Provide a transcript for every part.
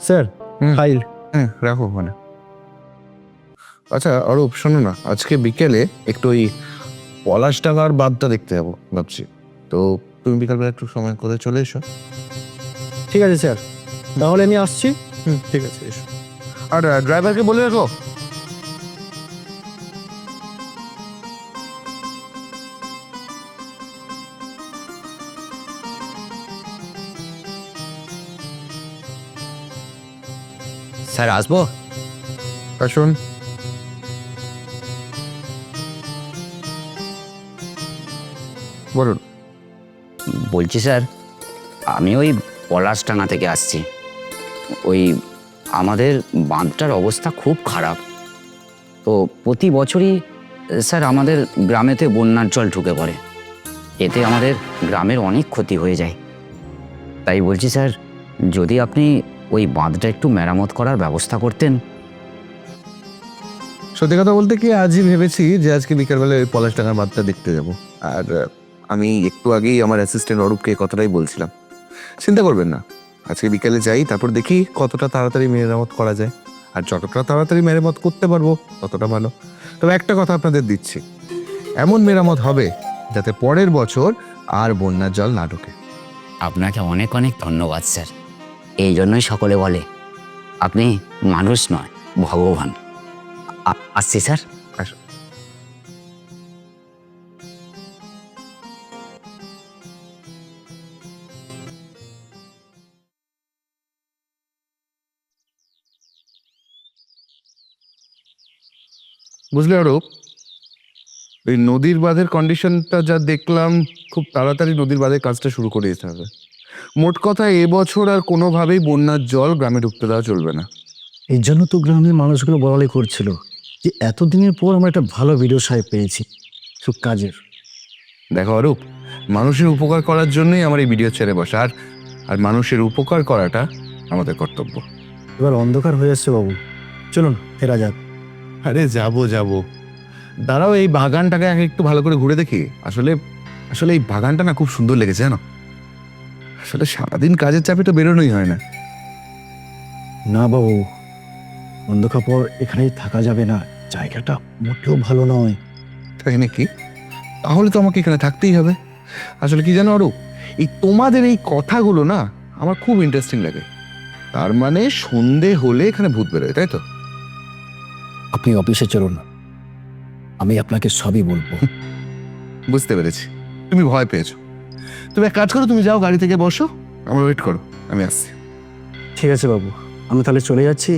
Sir হুম। File হ্যাঁ রাখো ওখানে। আচ্ছা অরূপ শোনো না আজকে বিকেলে একটু ওই পলাশ ডাঙার বাঁধটা দেখতে যাব ভাবছি। তো তুমি বিকালবেলা একটু সময় করে চলে এসো। ঠিক আছে স্যার। তাহলে আমি আসছি। হুম ঠিক আছে এসো। আর ড্রাইভারকে বলে রাখো? স্যার আসব? আসুন। বলুন। বলছি স্যার আমি ওই পলাশটাঙ্গা থেকে আসছি। ওই আমাদের বাঁধটার অবস্থা খুব খারাপ। তো প্রতি বছরই স্যার আমাদের গ্রামেতে বন্যার জল ঢুকে পড়ে। এতে আমাদের গ্রামের অনেক ক্ষতি হয়ে যায়। তাই বলছি স্যার যদি আপনি ওই বাঁধটা একটু মেরামত করার ব্যবস্থা করতেন। সত্যি কথা বলতে কি আজই ভেবেছি যে আজকে বিকালবেলা ওই পলাশ ডাঙার বাঁধটা দেখতে যাব। আর আমি একটু আগেই আমার অ্যাসিস্ট্যান্ট অরূপকে কথাটাই বলছিলাম। চিন্তা করবেন না আজকে বিকালে যাই তারপর দেখি কতটা তাড়াতাড়ি মেরামত করা যায়। আর যতটা তাড়াতাড়ি মেরামত করতে পারব ততটা ভালো। তবে একটা কথা আপনাদের দিচ্ছি এমন মেরামত হবে যাতে পরের বছর আর বন্যার জল না ঢোকে। আপনাকে অনেক অনেক ধন্যবাদ স্যার। এই জন্যই সকলে বলে, আপনি মানুষ নয়, ভগবান। আসছি স্যার। বুঝলে অরূপ ওই নদীর বাঁধের কন্ডিশনটা যা দেখলাম, খুব তাড়াতাড়ি নদীর বাঁধের কাজটা শুরু করে দিতে হবে। মোট কথা এবছর আর কোনোভাবেই বন্যার জল গ্রামে ঢুকতে দেওয়া চলবে না। এই জন্য তো গ্রামের মানুষগুলো বড়ালি করছিল যে এতদিনের পর আমরা একটা ভালো ভিডিও সাহেব পেয়েছি। খুব কাজের। দেখো অরূপ মানুষের উপকার করার জন্যই আমার এই ভিডিও ছেড়ে বসা। আর আর মানুষের উপকার করাটা আমাদের কর্তব্য। এবার অন্ধকার হয়ে যাচ্ছে বাবু। চলুন ফেরা যাক। আরে যাব যাব। দাঁড়াও এই বাগানটাকে আগে একটু ভালো করে ঘুরে দেখি। আসলে আসলে এই বাগানটা না খুব সুন্দর লেগেছে জানো? আসলে সারাদিন কাজের চাপে তো বেরোনোই হয় না। না বাবু অন্ধকার পর এখানে থাকা যাবে না জায়গাটা মোটেও ভালো নয়। তাই নাকি? তাহলে তো আমাকে এখানে থাকতেই হবে। আসলে কি জানো অরূপ এই তোমাদের এই কথাগুলো না আমার খুব ইন্টারেস্টিং লাগে। তার মানে সন্ধে হলে এখানে ভূত বেরোয় তাই তো? আপনি অফিসে চলুন আমি আপনাকে সবই বলব। বুঝতে পেরেছি। তুমি ভয় পেয়েছ। তুমি এক কাজ করো, তুমি যাও গাড়ি থেকে বসো। আমার ওয়েট করো, আমি আসছি। ঠিক আছে বাবু, আমি তাহলে চলে যাচ্ছি।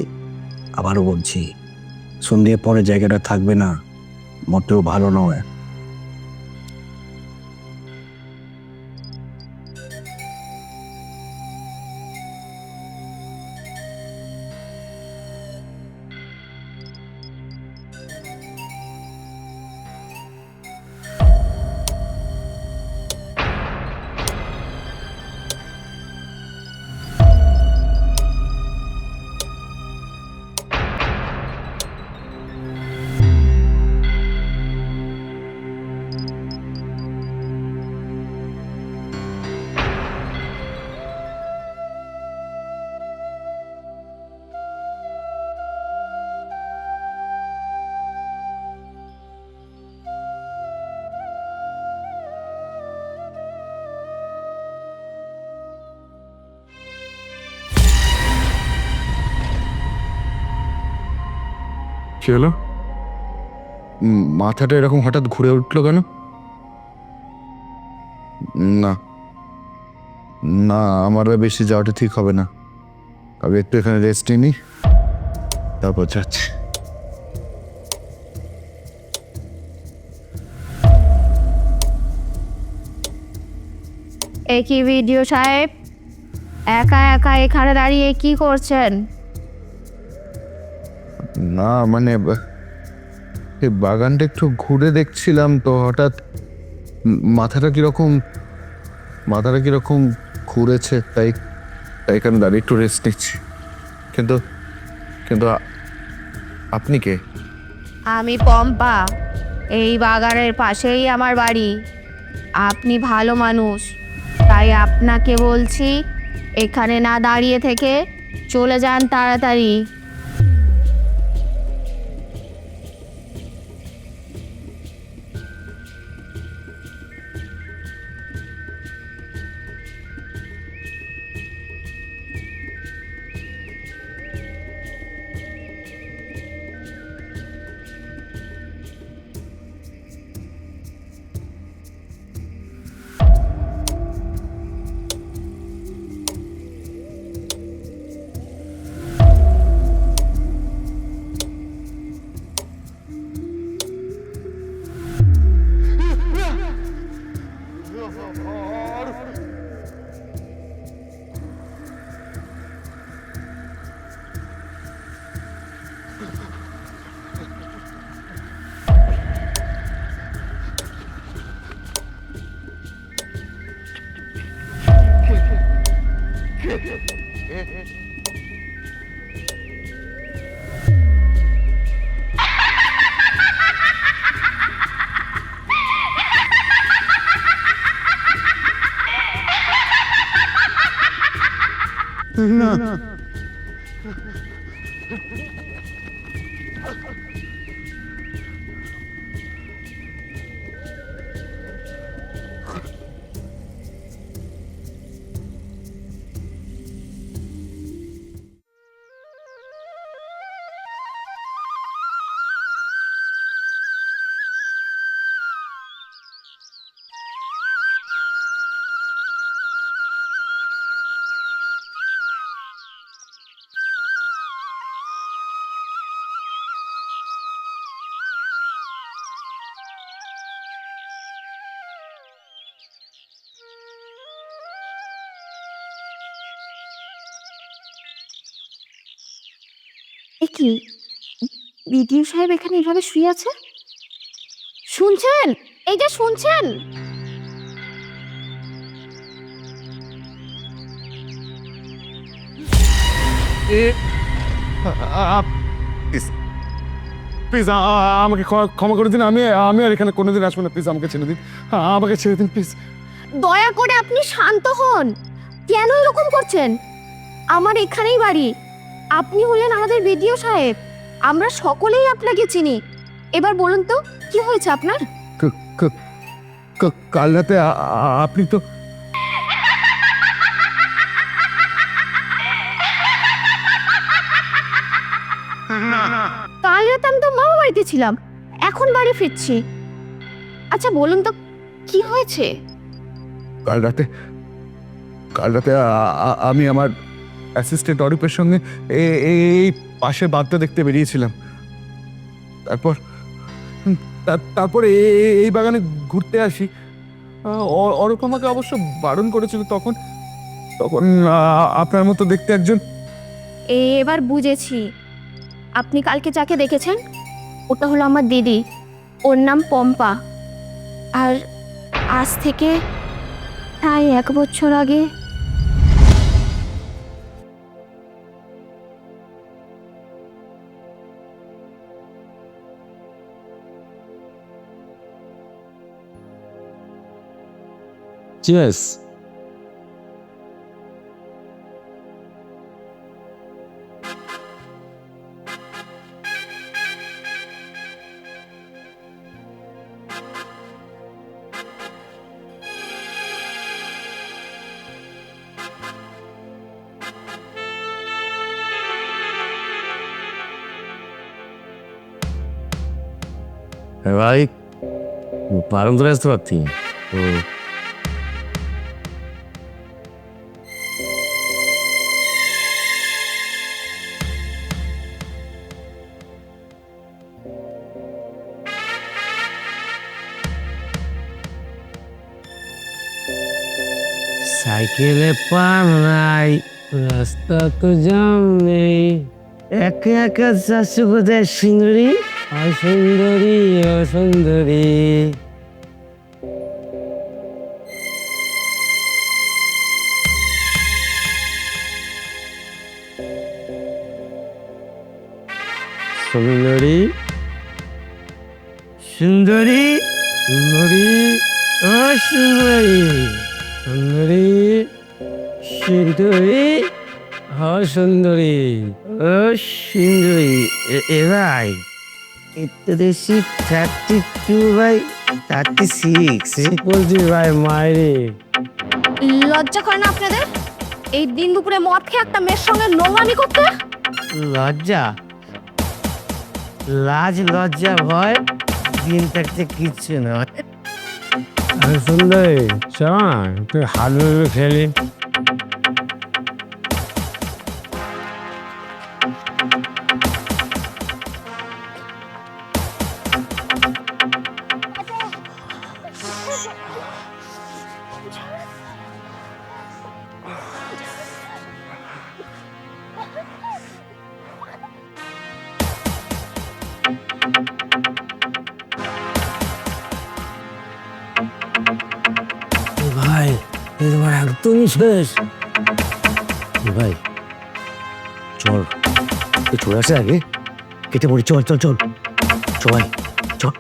আবারও বলছি সন্ধ্যে পরে জায়গাটা থাকবে না, মোটেও ভালো নয়। কি হলো? মাথাটা এরকম হঠাৎ ঘুরে উঠল কেন? না। না আমার বেশি যাওয়াটা ঠিক হবে না। আমি একটু এখানে রেস্ট নিই তারপর যাচ্ছি। একই ভিডিও সাহেব। একা একা এখানে দাঁড়িয়ে কি করছেন? না মানে এই বাগানটা একটু ঘুরে দেখছিলাম তো হঠাৎ মাথাটা কীরকম মাথাটা কীরকম ঘুরেছে, তাই তাই এখানে দাঁড়িয়ে একটু রেস্ট নিচ্ছি। কিন্তু কিন্তু আপনি কে? আমি পম্পা, এই বাগানের পাশেই আমার বাড়ি। আপনি ভালো মানুষ, তাই আপনাকে বলছি, এখানে না দাঁড়িয়ে থেকে চলে যান তাড়াতাড়ি। Arif. لا এ কি? বিডিও সাহেব এখানে এভাবে শুয়ে আছে? শুনছেন? এই যে শুনছেন? প্লিজ আমাকে ক্ষমা- ক্ষমা করে দিন। আমি আমি আর এখানে কোনোদিন আসব না। প্লিজ আমাকে ছেড়ে দিন। আমাকে ছেড়ে দিন প্লিজ। দয়া করে আপনি শান্ত হন। কেন এরকম করছেন? আমার এখানেই বাড়ি। আপনি হলেন আমাদের বিডিও সাহেব। আমরা সকলেই আপনাকে চিনি। এবার বলুন তো কি হয়েছে আপনার? কাল রাতে আপনি তো কাল রাতে আমি তো মামা বাড়িতে ছিলাম। এখন বাড়ি ফিরছি। আচ্ছা বলুন তো কি হয়েছে? কাল রাতে কাল রাতে আমি আমার অ্যাসিস্ট্যান্ট অরূপের সঙ্গে এই পাশে বাদটা দেখতে বেরিয়েছিলাম। তারপর তারপরে এই বাগানে ঘুরতে আসি। অরূপ আমাকে অবশ্য বারণ করেছিল তখন। তখন আপনার মতো দেখতে একজন। এবার বুঝেছি। আপনি কালকে যাকে দেখেছেন, ওটা হলো আমার দিদি। ওর নাম পম্পা। আর আজ থেকে প্রায় এক বছর আগে Cheers. ভাই ধরে আসতে পারতি হুম সাইকেলে পান নাই, রাস্তা তো জাম নেই। একা একা যাচ্ছি কোথায় সুন্দরী অসুন্দরী অসুন্দরী সুন্দরী সুন্দরী। সুন্দরী। ও সুন্দরী। সুন্দরী। সুন্দরী ও সুন্দরী ও সুন্দরী এ- এ ভাই ইত্যাদি thirty two by thirty six. বলছি ভাই মায়েরে লজ্জা করে না আপনাদের? এই দিন দুপুরে মদ খেয়ে একটা মেয়ের সঙ্গে নোংরামি করতে? লজ্জা? লাজ লজ্জা ভয়? দিন থাকতে কিচ্ছু নয়। আরে সুন্দরী শোন তুই হাত খেলি। একদমই শেষ ভাই, চল। তুই চলে আসে আগে? কেটে চল চল চল। চল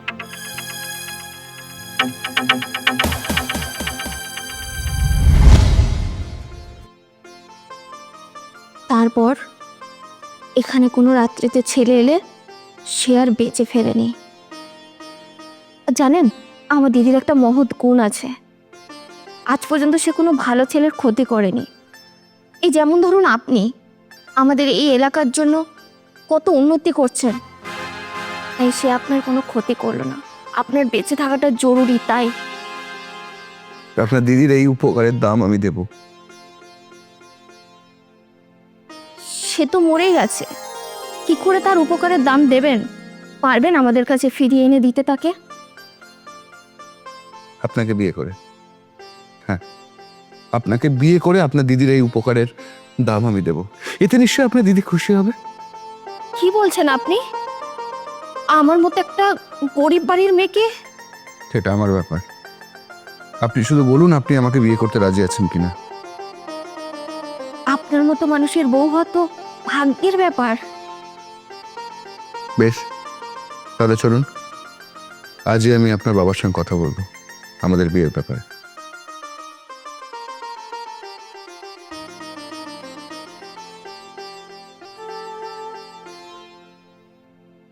তারপর এখানে কোনো রাত্রিতে ছেলে এলে সে আর বেঁচে ফেরেনি। জানেন, আমার দিদির একটা মহৎ গুণ আছে। আজ পর্যন্ত সে কোনো ভালো ছেলের ক্ষতি করেনি। এই যেমন ধরুন আপনি আমাদের এই এলাকার জন্য কত উন্নতি করছেন। তাই সে আপনার কোনো ক্ষতি করল না। আপনার বেঁচে থাকাটা জরুরি তাই। আপনার দিদির এই উপকারের দাম আমি দেব। সে তো মরেই গেছে। কি করে তার উপকারের দাম দেবেন? পারবেন আমাদের কাছে ফিরিয়ে এনে দিতে তাকে? আপনাকে বিয়ে করে। হ্যাঁ আপনাকে বিয়ে করে আপনার দিদির এই উপকারের দাম আমি দেব। এতে নিশ্চয়ই আপনার দিদি খুশি হবে? কি বলছেন আপনি? আমার মতো একটা গরিব বাড়ির মেয়েকে? সেটা আমার ব্যাপার। আপনি শুধু বলুন আপনি আমাকে বিয়ে করতে রাজি আছেন কিনা। আপনার মতো মানুষের বউ হওয়া তো ভাগ্যের ব্যাপার। বেশ তাহলে চলুন। আজই আমি আপনার বাবার সঙ্গে কথা বলব আমাদের বিয়ের ব্যাপারে।